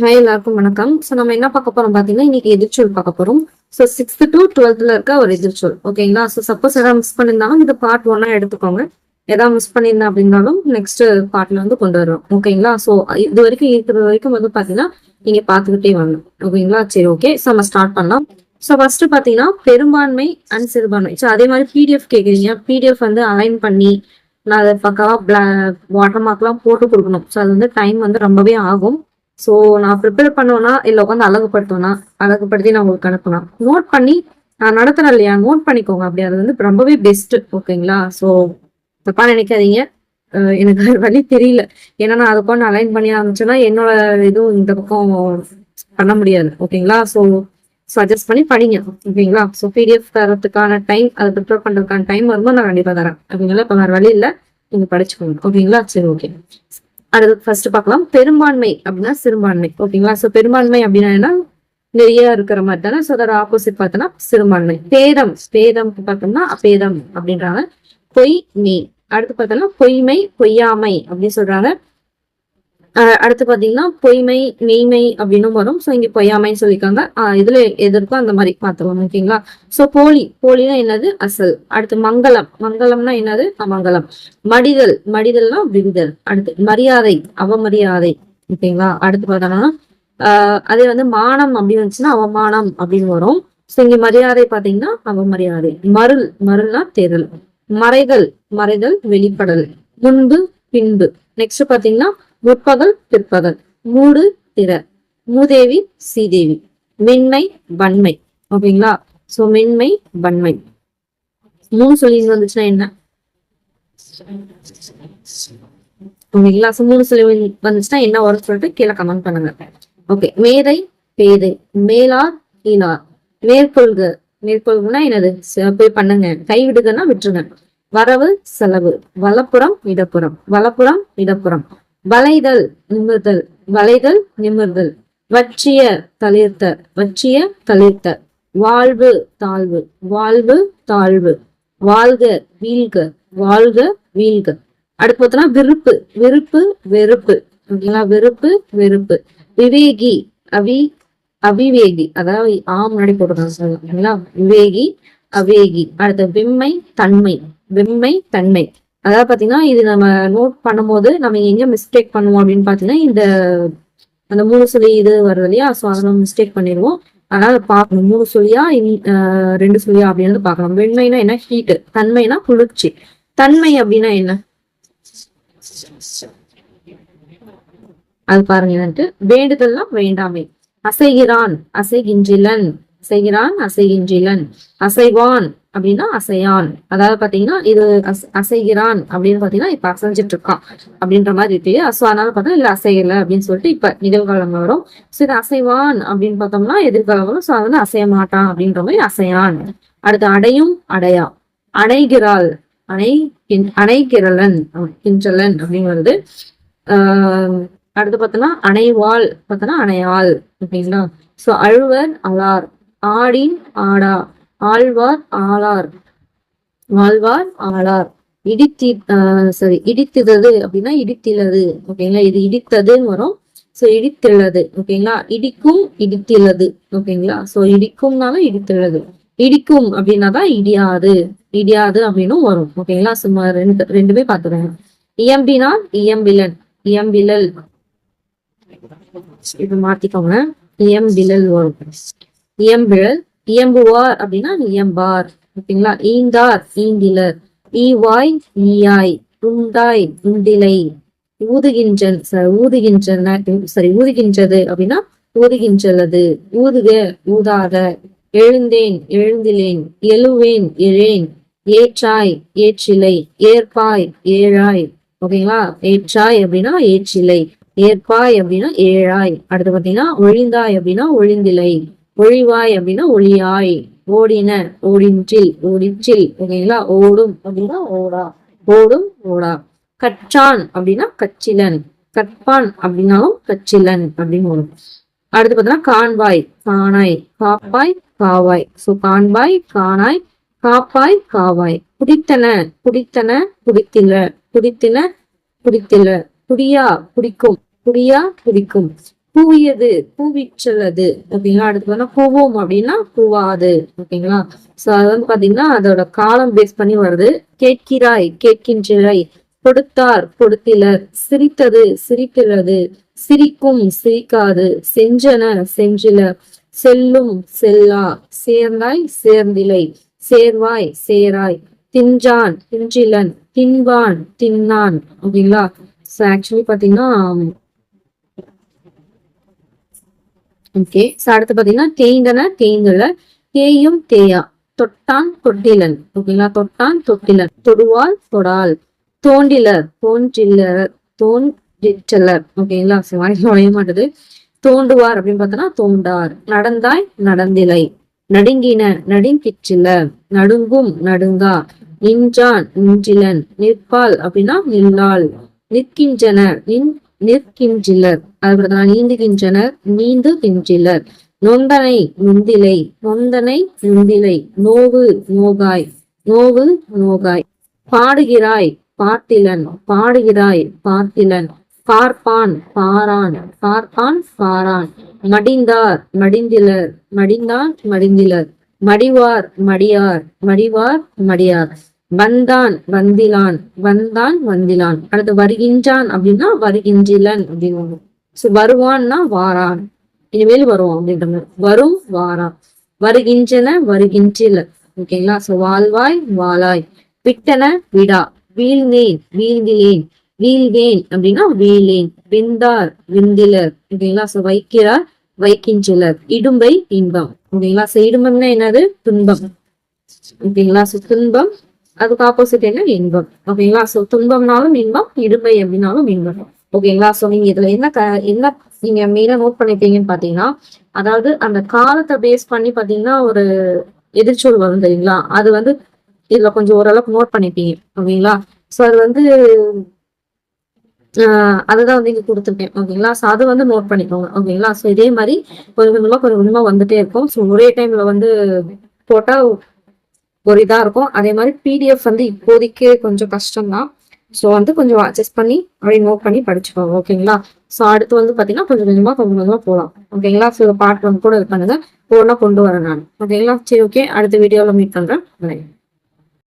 Hi எல்லாருக்கும் வணக்கம். So நம்ம என்ன பார்க்க போறோம் பார்த்தீங்கன்னா இன்னைக்கு எதிர்ச்சொல் பார்க்க போறோம். ஸோ சிக்ஸ்த் டு டுவெல்த்ல இருக்க ஒரு எதிர்ச்சொல். ஓகேங்களா ஸோ சப்போஸ் ஏதாவது மிஸ் பண்ணியிருந்தாலும் இது பார்ட் ஒன்னா எடுத்துக்கோங்க. ஏதாவது மிஸ் பண்ணியிருந்தா அப்படின்னாலும் நெக்ஸ்ட் பார்ட்ல வந்து கொண்டு வருவோம். ஓகேங்களா ஸோ இது வரைக்கும் இருக்கிற வரைக்கும் வந்து பார்த்தீங்கன்னா நீங்க பார்த்துக்கிட்டே வரணும் ஓகேங்களா சரி ஓகே ஸோ நம்ம ஸ்டார்ட் பண்ணலாம். ஸோ ஃபர்ஸ்ட் பார்த்தீங்கன்னா பெரும்பான்மை அண்ட் சிறுபான்மை. ஸோ அதே மாதிரி பிடிஎஃப் கேட்குறீங்க பிடிஎஃப் வந்து அலைன் பண்ணி நான் அதை பக்காவா வாட்டர் மார்க்லாம் போட்டு கொடுக்கணும். ஸோ அது வந்து டைம் வந்து ரொம்பவே ஆகும். ஸோ நான் ப்ரிப்பேர் பண்ணோன்னா இல்லை உட்காந்து அழகுபடுத்துவேனா அழகுபடுத்தி நான் உங்களுக்கு அனுப்பலாம் நோட் பண்ணி நான் நடத்துறேன் இல்லையா? நோட் பண்ணிக்கோங்க. அப்படி அது வந்து ரொம்பவே பெஸ்ட்டு ஓகேங்களா ஸோ தப்பா நினைக்காதீங்க. எனக்கு அது வழி தெரியல. ஏன்னா நான் அதை கொண்டு அலைன் பண்ணி ஆரம்பிச்சேன்னா என்னோட இதுவும் இந்த பக்கம் பண்ண முடியாது ஓகேங்களா ஸோ சஜஸ்ட் பண்ணி படிங்க ஓகேங்களா ஸோ பிடிஎஃப் தரத்துக்கான டைம் அதை ப்ரிப்பேர் பண்ணுறதுக்கான டைம் வரும்போது நான் கண்டிப்பாக தரேன். அப்படிங்களா இப்போ வேறு வழி இல்லை. நீங்கள் படிச்சுக்கோங்க ஓகேங்களா சரி ஓகே அடுத்து ஃபர்ஸ்ட் பார்க்கலாம். பெரும்பான்மை அப்படின்னா சிறுபான்மை. ஓகேங்களா? ஸோ பெரும்பான்மை அப்படின்னா என்ன? நிறைய இருக்கிற மாதிரி தானே? ஸோ அதோட ஆப்போசிட் பார்த்தோன்னா சிறுபான்மை. பேதம். பேதம் பார்த்தோம்னா அப்பேதம் அப்படின்றாங்க. பொய் மெய் அடுத்து பார்த்தோம்னா பொய்மை பொய்யாமை அப்படின்னு சொல்றாங்க. அடுத்து பாத்தீங்கன்னா பொய்மை மெய்மை அப்படின்னும் வரும். ஸோ இங்க பொய்யாமைன்னு சொல்லியிருக்காங்க. அஹ் இதுல எதற்கும் அந்த மாதிரி பார்த்துக்கலாம் ஓகேங்களா? ஸோ போலி. போலினா என்னது? அசல். அடுத்து மங்களம். மங்களம்னா என்னது? அமங்கலம். மடிதல். மடிதல்னா விடுதல் அடுத்து மரியாதை. அவமரியாதை. ஓகேங்களா? அடுத்து பார்த்தோம்னா ஆஹ் அதே வந்து மானம் அப்படின்னு வந்துச்சுன்னா அவமானம் அப்படின்னு வரும். ஸோ இங்க மரியாதை பாத்தீங்கன்னா அவமரியாதை. மருள். மருள்னா தெருள் மறைதல். மறைதல் வெளிப்படல். முன்பு பின்பு. நெக்ஸ்ட் பாத்தீங்கன்னா முற்பகல் பிற்பகல். மூடு திற மூதேவி சீதேவி மென்மை வன்மை. ஓகேங்களா? சோ மென்மை வன்மை. மூணு சொல்லி வந்துச்சுன்னா என்ன? ஓகேங்களா? சோ மூணு சொல்லி வந்துச்சுன்னா என்ன வரும் சொல்லிட்டு கீழே கமெண்ட் பண்ணுங்க. ஓகே. மேதை பேதை. மேலார் கீழார். மேற்கொள்க. மேற்கொள்கனா என்னது? போய் பண்ணுங்க. கைவிடுங்கன்னா விட்டுருங்க. வரவு செலவு. வலப்புறம் இடப்புறம். வலப்புறம் இடப்புறம். வளைதல் நிமிர்தல் வளைதல் நிமிர்தல். வற்றிய தளிர்த்த வற்றிய தளிர்த்த. வாழ்வு தாழ்வு வாழ்வு தாழ்வு. வாழ்க வீழ்க வாழ்க வீழ்க. அடுத்து விருப்பு விருப்பு வெறுப்பு. ஓகேங்களா? வெறுப்பு வெறுப்பு. விவேகி அவி அவிவேகி. அதாவது ஆ முன்னாடி போட்டுருக்காங்க ஓகேங்களா? விவேகி அவேகி. அடுத்த வெம்மை தன்மை. வெம்மை தன்மை. அதாவது பார்த்தீங்கன்னா இது நம்ம நோட் பண்ணும்போது நம்ம எங்கே மிஸ்டேக் பண்ணுவோம் அப்படின்னு பார்த்தீங்கன்னா இந்த அந்த மூணு சொல்லி இது வருது இல்லையா? ஸோ அதை நம்ம மிஸ்டேக் பண்ணிடுவோம். அதனால் பார்க்கணும் மூணு சொல்லியா இன்- ரெண்டு சொல்லியா அப்படின்னு பார்க்கணும் வெண்மைனா என்ன? ஹீட்டு தன்மைனா குளிர்ச்சி. தன்மை அப்படின்னா என்ன? அது பாருங்க என்னன்ட்டு. வேண்டுதல்லாம் வேண்டாமை. அசைகிறான் அசைகின்றிலன். அசைகிறான் அசைகின்றிலன். அசைவான். அப்படின்னா அசையான். அதாவது பாத்தீங்கன்னா இது அசைகிறான் அப்படின்னு பாத்தீங்கன்னா இப்ப அசைஞ்சிட்டு இருக்கான் அப்படின்ற மாதிரி இருக்கு. சோ அதனால பார்த்தா இல்ல அசையல அப்படின்னு சொல்லிட்டு இப்ப நிகழ்காலம் வரும். சோ இது அசைவான் அப்படின்னு பார்த்தோம்னா எதிர்காலம் வரும். ஸோ அது வந்து அசைய மாட்டான் அப்படின்ற மாதிரி அசையான். அடுத்து அடையும் அடையா. அணைகிறாள். அணை கின்- அணைகிறலன். கின்றலன் அப்படிங்கிறது ஆஹ் அடுத்து பார்த்தோம்னா அணைவாள். பார்த்தோம்னா அணையாள். அப்படிங்களா சோ அழுவர் அலார் ஆடின் ஆடா. ஆழ்வார் ஆளார். வாழ்வார் ஆளார். இடித்தி சாரி இடித்தது அப்படின்னா இடித்திலது ஓகேங்களா? இது இடித்ததுன்னு வரும். ஸோ இடித்துள்ளது ஓகேங்களா? இடிக்கும் இடித்துள்ளது ஓகேங்களா? ஸோ இடிக்கும்னாலும் இடித்துள்ளது. இடிக்கும் அப்படின்னா தான் இடியாது. இடியாது அப்படின்னும் வரும் ஓகேங்களா? சும்மா ரெண்டு ரெண்டுமே பார்த்துக்கோங்க. இயம்பினால் இயம்பிலன் இயம்பிலல். இது மாத்திக்கோங்க. இயம்பிலல் வரும். இயம்பிழல் இயம்புவார் அப்படின்னா இயம்பார் ஓகேங்களா? ஈந்தார் ஈந்திலர். ஈவாய் ஈயாய். உண்டாய் உண்டிலை. ஊதுகின்றன் ச- ஊதுகின்றன சரி ஊதுகின்றது அப்படின்னா ஊதுகின்றது ஊதுக ஊதாத. எழுந்தேன் எழுந்திலேன். எழுவேன் எழேன். ஏற்றாய் ஏற்றிலை. ஏற்பாய் ஏழாய். ஓகேங்களா? ஏற்றாய் அப்படின்னா ஏற்றிலை. ஏற்பாய் அப்படின்னா ஏழாய். அடுத்து பாத்தீங்கன்னா ஒழிந்தாய் அப்படின்னா ஒழிந்திலை. ஒழிவாய் அப்படின்னா ஒளியாய். ஓடின ஓடின்றில் ஓடின்றில். ஓகேங்களா ஓடும் அப்படின்னா ஓடா. ஓடும் ஓடா. கற்றான் அப்படின்னா கச்சிலன். கற்பான் அப்படின்னாலும் கச்சிலன் அப்படின்னு வரும் அடுத்து பார்த்தோம்னா காண்பாய் காணாய். காப்பாய் காவாய். சோ காண்பாய் காணாய் காப்பாய் காவாய். குடித்தன குடித்தன குடித்தில. குடித்தின குடித்தில. குடியா குடிக்கும். குடியா குடிக்கும். பூவியது பூவிச்சலது அப்படின்னா அடுத்து பார்த்தா பூவோம் அப்படின்னா பூவாது. ஓகேங்களா? சோ அது வந்து பாத்தீங்கன்னா அதோட காலம் பேஸ் பண்ணி வருது. கேட்கிறாய் கேட்கின்றாய். கொடுத்தார் கொடுத்திலர். சிரித்தது சிரிக்கிறது. சிரிக்கும் சிரிக்காது. செஞ்சன செஞ்சில செல்லும் செல்லா. சேர்ந்தாய் சேர்ந்திலை. சேர்வாய் சேராய். தின்றான் திஞ்சிலன் தின்பான் தின்னான். ஓகேங்களா? ஸோ ஆக்சுவலி பார்த்தீங்கன்னா ஓகே ஸோ அடுத்து பார்த்தீங்கன்னா தேய்ந்தன தேய்ந்தல தேயும் தேயா. தொட்டான் தொட்டிலன். ஓகேங்களா? தொட்டான் தொட்டிலன். தொடுவால் தொடால். தோண்டிலர் தோன்றில்லர் தோன்றிற்றலர். ஓகேங்களா? ஸோ நுழைய மாட்டுது. தோண்டுவார் அப்படின்னு பார்த்தோன்னா தோண்டார். நடந்தாய் நடந்திலை. நடுங்கின நடுங்கிற்றில நடுங்கும் நடுங்கா. நின்றான் நின்றிலன். நிற்பால் அப்படின்னா நில்லாள் நிற்கின்றனர் நின் நிற்கின்றனர் அவர்கள் நீந்துகின்றனர். நீந்துகின்றனர் நொந்தனை நொந்திலை. நொந்தனை நொந்திலை. நோவு நோகாய். நோவு நோகாய். பாடுகிறாய் பார்த்திலன் பாடுகிறாய் பார்த்திலன் பார்ப்பான் பாரான். பார்ப்பான் பாரான். மடிந்தார் மடிந்திலர். மடிந்தான் மடிந்திலர். மடிவார் மடியார். மடிவார் மடியார். வந்தான் வந்திலான் வந்தான் வந்திலான். அடுத்து வருகின்றான் அப்படின்னா வருகின்றிலன் அப்படின்னு சோ வருவான்னா வாரான். இனிமேல் வருவான் அப்படின்ற மாதிரி. வரும் வாரான் வருகின்றன வருகின்றில. ஓகேங்களா சோ வாழ்வாய் வாளாய் விட்டன விடா. வீழ்ந்தேன் வீழ்ந்திலேன். வீழ்வேன் அப்படின்னா வீழேன். விந்தார் விந்திலர். ஓகேங்களா சோ வைக்கிறார் வைக்கின்றலர். இடும்பை இன்பம். ஓகேங்களா சோ இடும்பம்னா என்னது? துன்பம். ஓகேங்களா சோ துன்பம் அதுக்கு ஆப்போசிட் என்ன? இன்பம். ஓகேங்களா? சோ துன்பம்னாலும் இன்பம் இடும்பை அப்படின்னாலும் இன்பம். ஓகேங்களா? சோ நீங்க இதுல என்ன க என்ன நீங்க மெயினா நோட் பண்ணிருப்பீங்கன்னு பாத்தீங்கன்னா அதாவது அந்த காலத்தை பேஸ் பண்ணி பாத்தீங்கன்னா ஒரு எதிர்ச்சொல் வரும் தெரியுங்களா? அது வந்து இதுல கொஞ்சம் ஓரளவுக்கு நோட் பண்ணிருப்பீங்க. ஓகேங்களா? சோ அது வந்து ஆஹ் அதுதான் வந்து இங்க கொடுத்துருக்கேன். ஓகேங்களா? ஸோ அது வந்து நோட் பண்ணிக்கோங்க. ஓகேங்களா? ஸோ இதே மாதிரி கொஞ்சம் கொஞ்சமா கொஞ்சம் கொஞ்சமா வந்துட்டே இருக்கும். ஸோ ஒரே டைம்ல வந்து போட்டா ஒரு இதாக இருக்கும். அதே மாதிரி பிடிஎஃப் வந்து இப்போதைக்கு கொஞ்சம் கஷ்டம்தான். ஸோ வந்து கொஞ்சம் அட்ஜஸ்ட் பண்ணி அப்படி நோட் பண்ணி படிச்சுக்கோங்க ஓகேங்களா? ஸோ அடுத்து வந்து பார்த்தீங்கன்னா கொஞ்சம் கொஞ்சமாக கொஞ்சம் கொஞ்சமாக போகலாம் ஓகேங்களா? ஸோ பார்ட் ஒன் கூட இது பண்ணுங்க. ஒன்றா கொண்டு வரேன் நான். ஓகேங்களா? சரி ஓகே அடுத்த வீடியோவில் மீட் பண்ணுறேன்